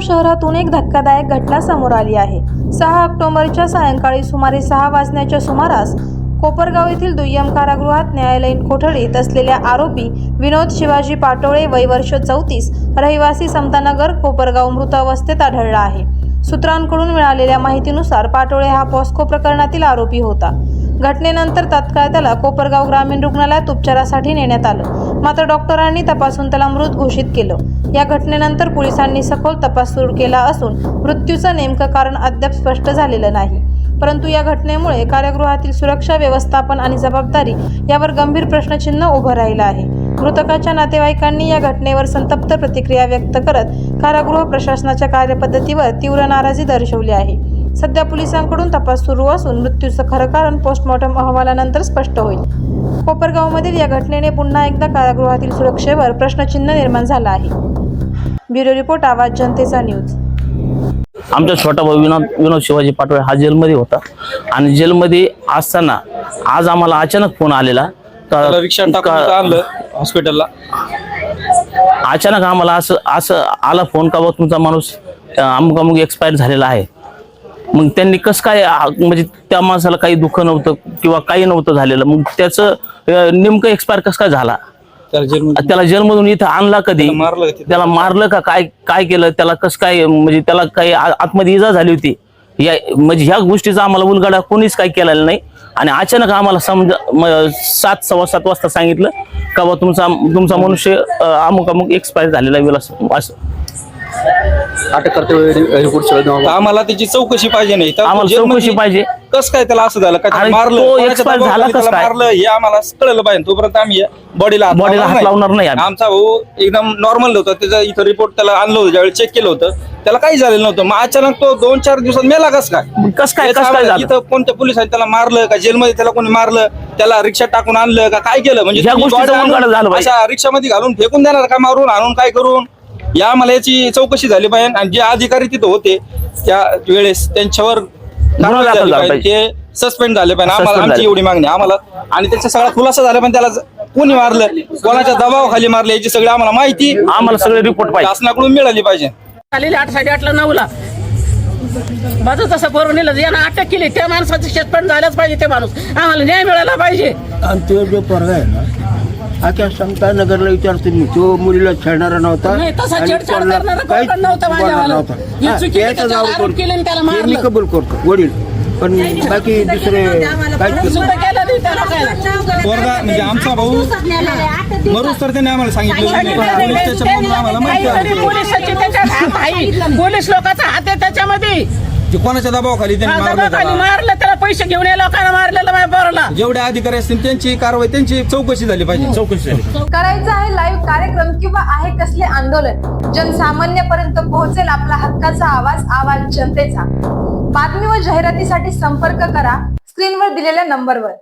शहरातून एक धक्कादायक घटना समोर आली आहे. सहा ऑक्टोबरच्या सायंकाळी सुमारे सहा वाजण्याच्या सुमारास कोपरगाव येथील दुय्यम कारागृहात न्यायालयीन कोठडीत असलेल्या आरोपी विनोद शिवाजी पाटोळे वय वर्ष चौतीस रहिवासी समतानगर कोपरगाव मृत अवस्थेत आढळला आहे. सूत्रांकडून मिळालेल्या माहितीनुसार पाटोळे हा पॉस्को प्रकरणातील आरोपी होता. घटनेनंतर तत्काळ त्याला कोपरगाव ग्रामीण रुग्णालयात उपचारासाठी नेण्यात आलं. मात्र डॉक्टरांनी तपासून त्याला मृत घोषित केलं. या घटनेनंतर पोलिसांनी सखोल तपास सुरू केला असून मृत्यूचं नेमकं कारण अद्याप स्पष्ट झालेलं नाही. परंतु या घटनेमुळे कारागृहातील सुरक्षा व्यवस्थापन आणि जबाबदारी यावर गंभीर प्रश्नचिन्ह उभं राहिलं आहे. मृतकाच्या नातेवाईकांनी या घटनेवर संतप्त प्रतिक्रिया व्यक्त करत कारागृह प्रशासनाच्या कार्यपद्धतीवर तीव्र नाराजी दर्शवली आहे. सध्या पोलिसांकडून तपास सुरू असून मृत्यूचं खरं कारण पोस्टमॉर्टम अहवालानंतर स्पष्ट होईल. कोपरगावमधील या घटनेने पुन्हा एकदा कारागृहातील सुरक्षेवर प्रश्नचिन्ह निर्माण झालं आहे. ब्युरो रिपोर्ट आवाज जनतेचा न्यूज. आमचा छोटा भाऊ विनोद विनोद शिवाजी पाटोळे हा जेलमध्ये होता. आणि जेलमध्ये असताना आज आम्हाला अचानक फोन आलेला. का- रिक्षा आणलं हॉस्पिटलला अचानक आम्हाला असं असं आला फोन का बा तुमचा माणूस अमुक अमुक एक्सपायर झालेला आहे. मग त्यांनी कसं काय म्हणजे त्या माणसाला काही दुःख नव्हतं किंवा काही नव्हतं झालेलं? मग त्याचं नेमकं एक्सपायर कसं काय झाला? त्याला जेलमधून इथं आणला कधी? त्याला मारलं का तिथं? त्याला मारलं का? काय काय केलं? त्याला कसं काय म्हणजे त्याला काही आतमध्ये इजा झाली होती? या म्हणजे ह्या गोष्टीचा आम्हाला उलगडा कोणीच काही केलेला नाही. आणि अचानक आम्हाला समजा सात सव्वा सात वाजता सांगितलं का बा तुमचा तुमचा मनुष्य अमुक अमुक एक्सपायर झालेला विलास असं अटक करते आम्हाला त्याची चौकशी पाहिजे नाही. तर आम्हाला जेलमध्ये चौकशी पाहिजे. कस काय त्याला असं झालं? काय मारलं? तो कोणाच्या expire दबावाखाली झाला कसं त्याला काय? मारलं? हे आम्हाला कळलं पाहिजे. तोपर्यंत आम्ही बॉडीला Body ला हात लावणार नाही आम्ही. आमचा भाऊ एकदम नॉर्मल होता. त्याचा इथं रिपोर्ट त्याला आणलं होतं. ज्यावेळी चेक केलं होतं त्याला काही झालेलं नव्हतं. मग अचानक तो दोन चार दिवसात मेला कस काय? कसं काय कसं काय झालं? इथं कोणत्या पोलिसांनी त्याला मारलं? का जेलमध्ये त्याला कोणी मारलं? त्याला रिक्षा टाकून आणलं? का काय केलं? म्हणजे ह्या तुम्ही गोष्टीचं body उलगडा झालं आणून पाहिजे. अशा रिक्षामध्ये घालून फेकून देणार? का मारून आणून काय करून? या आम्हाला याची चौकशी झाली पाहिजे आणि जे अधिकारी तिथं होते त्या वेळेस त्यांच्यावर कारवाई दाखल झाली झाला पाहिजे. ते सस्पेंड झाले पाहिजे. आम्हाला आमची झाले. एवढी मागणी आहे. आम्हाला आणि त्याचा सगळा खुलासा झाला पण त्याला ज- कोणी मारलं? कोणाच्या दबावाखाली मारलं? याची सगळी आम्हाला माहिती आम्हाला सगळे रिपोर्ट पाहिजे. शासनाकडून मिळाली पाहिजे. आलेली आठ साडेआठला नऊला. माझं तसं करून नेलं. यानं अटक केली. त्या माणसाचं सस्पेंड झालंच पाहिजे ते माणूस. आम्हाला न्याय मिळाला पाहिजे. आणि तो जो पोरगा आहे ना. आता समता नगरला विचारतो मी तो मुलीला छेडणारा नव्हता नाही, तसा आणि छेडछाड कोणाला करणारा काहीच कोण नव्हता बोलणार माझ्यावाला. नव्हता. ही हा, चुकीची याचा त्याच्यावर दावा आरोप करतो. केले आणि त्याला हे मी मारलं. कबूल करतो वडील पण बाकी दुसरे काहीच सुद्धा केलं नाही त्या लोकांना. पोरगा म्हणजे आमचा भाऊ मरूच तर त्याने आम्हाला सांगितलं. पोलीस आम्हाला माहिती काहीतरी आलं. पोलिसाची त्याच्यात हात आहे पोलीस लोकांचा हात आहे त्याच्यामध्ये जे कोणाच्या दबावाखाली त्यांनी मारलं त्याला. पैसे घेऊन या लोकांना मारलेलं माझ्या पोराला. जेवढे अधिकारी असतील त्यांची कारवाई त्यांची चौकशी झाली पाहिजे. चौकशी झाली करायचं आहे लाईव्ह कार्यक्रम किंवा आहे कसले आंदोलन जनसामान्यपर्यंत पोहोचेल आपला हक्काचा आवाज आवाज जनतेचा. बातमी व जाहिरातीसाठी संपर्क करा स्क्रीनवर दिलेल्या नंबरवर